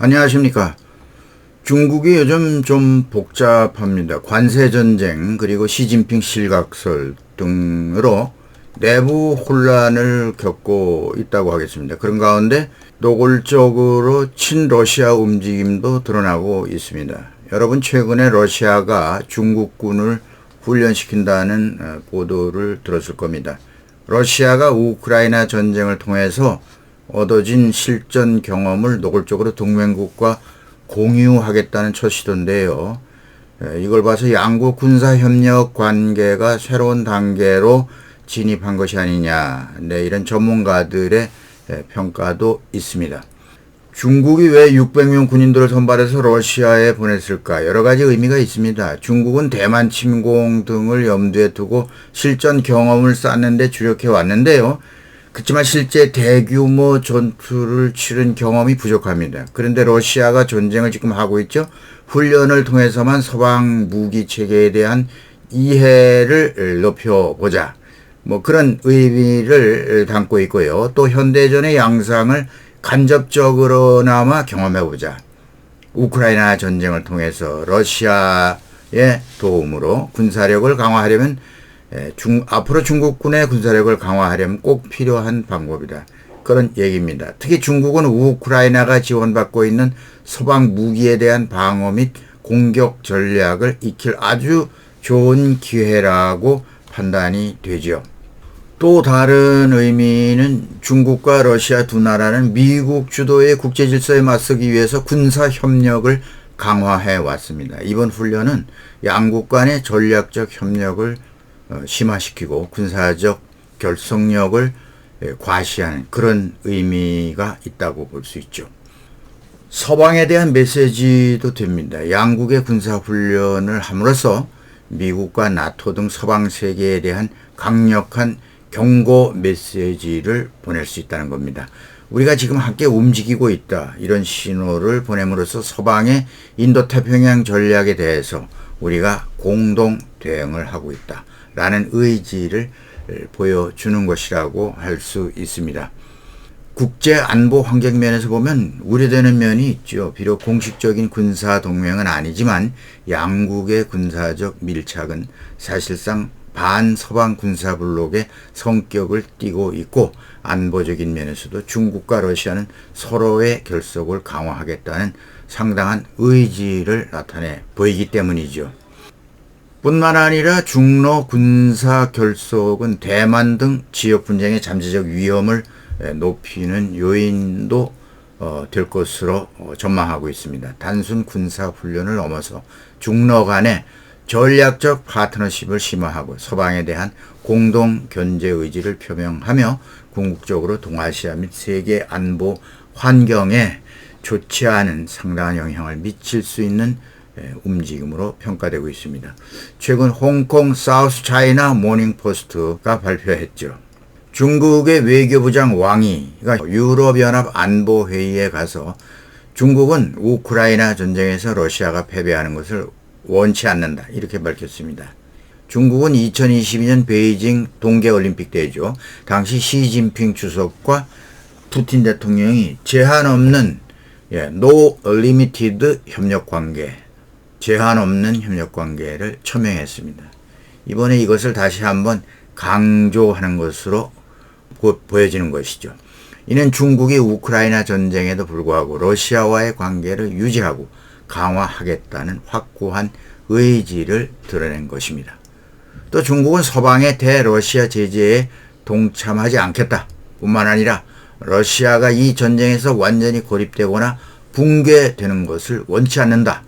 안녕하십니까. 중국이 요즘 좀 복잡합니다. 관세 전쟁 그리고 시진핑 실각설 등으로 내부 혼란을 겪고 있다고 하겠습니다. 그런 가운데 노골적으로 친러시아 움직임도 드러나고 있습니다. 여러분 최근에 러시아가 중국군을 훈련시킨다는 어, 보도를 들었을 겁니다. 러시아가 우크라이나 전쟁을 통해서 얻어진 실전 경험을 노골적으로 동맹국과 공유하겠다는 첫 시도인데요. 에, 이걸 봐서 양국 군사 협력 관계가 새로운 단계로 진입한 것이 아니냐. 네, 이런 전문가들의 에, 평가도 있습니다. 중국이 왜 600명 군인들을 선발해서 러시아에 보냈을까? 여러 가지 의미가 있습니다. 중국은 대만 침공 등을 염두에 두고 실전 경험을 쌓는데 주력해 왔는데요. 그렇지만 실제 대규모 전투를 치른 경험이 부족합니다. 그런데 러시아가 전쟁을 지금 하고 있죠. 훈련을 통해서만 서방 무기 체계에 대한 이해를 높여보자. 뭐 그런 의미를 담고 있고요. 또 현대전의 양상을 간접적으로나마 경험해보자. 우크라이나 전쟁을 통해서 러시아의 도움으로 군사력을 강화하려면 에, 중, 앞으로 중국군의 군사력을 강화하려면 꼭 필요한 방법이다. 그런 얘기입니다. 특히 중국은 우크라이나가 지원받고 있는 서방 무기에 대한 방어 및 공격 전략을 익힐 아주 좋은 기회라고 판단이 되죠. 또 다른 의미는 중국과 러시아 두 나라는 미국 주도의 국제 질서에 맞서기 위해서 군사 협력을 강화해 왔습니다. 이번 훈련은 양국 간의 전략적 협력을 어, 심화시키고 군사적 결속력을 예, 과시하는 그런 의미가 있다고 볼 수 있죠. 서방에 대한 메시지도 됩니다. 양국의 군사 훈련을 함으로써 미국과 나토 등 서방 세계에 대한 강력한 경고 메시지를 보낼 수 있다는 겁니다. 우리가 지금 함께 움직이고 있다. 이런 신호를 보냄으로써 서방의 인도太平양 전략에 대해서 우리가 공동 대응을 하고 있다. 라는 의지를 보여주는 것이라고 할 수 있습니다. 국제 안보 환경 면에서 보면 우려되는 면이 있죠. 비록 공식적인 군사 동맹은 아니지만 양국의 군사적 밀착은 사실상 반서방 군사 블록의 성격을 띠고 있고 안보적인 면에서도 중국과 러시아는 서로의 결속을 강화하겠다는 상당한 의지를 나타내 보이기 때문이죠. 뿐만 아니라 중러 군사 결속은 대만 등 지역 분쟁의 잠재적 위험을 높이는 요인도 어, 될 것으로 어, 전망하고 있습니다. 단순 군사 훈련을 넘어서 중러 간의 전략적 파트너십을 심화하고 서방에 대한 공동 견제 의지를 표명하며 궁극적으로 동아시아 및 세계 안보 환경에 좋지 않은 상당한 영향을 미칠 수 있는 움직임으로 평가되고 있습니다. 최근 홍콩 사우스 차이나 모닝 포스트가 발표했죠. 중국의 외교부장 왕이가 유럽연합 안보회의에 가서 중국은 우크라이나 전쟁에서 러시아가 패배하는 것을 원치 않는다. 이렇게 밝혔습니다. 중국은 2022년 베이징 동계올림픽 때죠. 당시 시진핑 주석과 푸틴 대통령이 제한 없는 예, no limited 협력 관계, 제한 없는 협력 관계를 처명했습니다. 이번에 이것을 다시 한번 강조하는 것으로 보여지는 것이죠. 이는 중국이 우크라이나 전쟁에도 불구하고 러시아와의 관계를 유지하고 강화하겠다는 확고한 의지를 드러낸 것입니다. 또 중국은 서방의 대러시아 제재에 동참하지 않겠다. 뿐만 아니라 러시아가 이 전쟁에서 완전히 고립되거나 붕괴되는 것을 원치 않는다.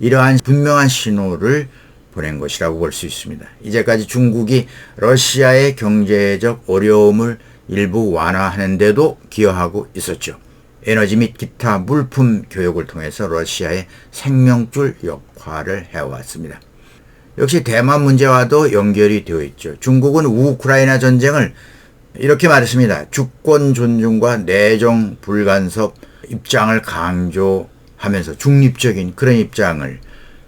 이러한 분명한 신호를 보낸 것이라고 볼 수 있습니다. 이제까지 중국이 러시아의 경제적 어려움을 일부 완화하는데도 기여하고 있었죠. 에너지 및 기타 물품 교역을 통해서 러시아의 생명줄 역할을 해왔습니다. 역시 대만 문제와도 연결이 되어 있죠. 중국은 우크라이나 전쟁을 이렇게 말했습니다. 주권 존중과 내정 불간섭 입장을 강조하면서 중립적인 그런 입장을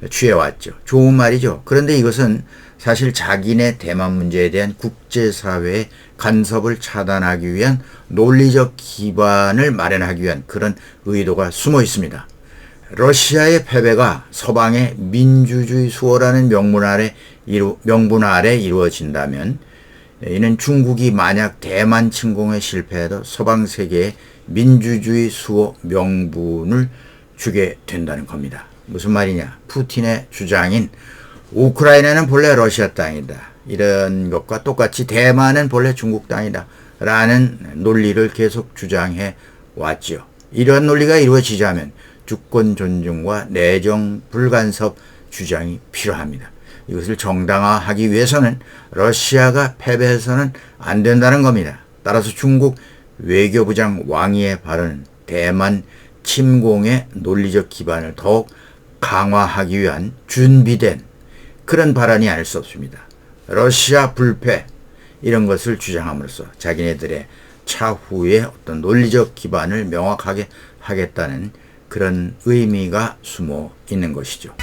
취해왔죠. 좋은 말이죠. 그런데 이것은 사실 자기네 대만 문제에 대한 국제사회의 간섭을 차단하기 위한 논리적 기반을 마련하기 위한 그런 의도가 숨어 있습니다. 러시아의 패배가 서방의 민주주의 수호라는 명분 아래 이루, 명분 아래 이루어진다면 이는 중국이 만약 대만 침공에 실패해도 서방 세계에 민주주의 수호 명분을 주게 된다는 겁니다. 무슨 말이냐? 푸틴의 주장인 우크라이나는 본래 러시아 땅이다. 이런 것과 똑같이 대만은 본래 중국 땅이다. 라는 논리를 계속 주장해 왔지요. 이러한 논리가 이루어지자면 주권 존중과 내정 불간섭 주장이 필요합니다. 이것을 정당화하기 위해서는 러시아가 패배해서는 안 된다는 겁니다. 따라서 중국 외교부장 왕이의 발언은 대만 침공의 논리적 기반을 더욱 강화하기 위한 준비된 그런 발언이 아닐 수 없습니다. 러시아 불패 이런 것을 주장함으로써 자기네들의 차후의 어떤 논리적 기반을 명확하게 하겠다는 그런 의미가 숨어 있는 것이죠.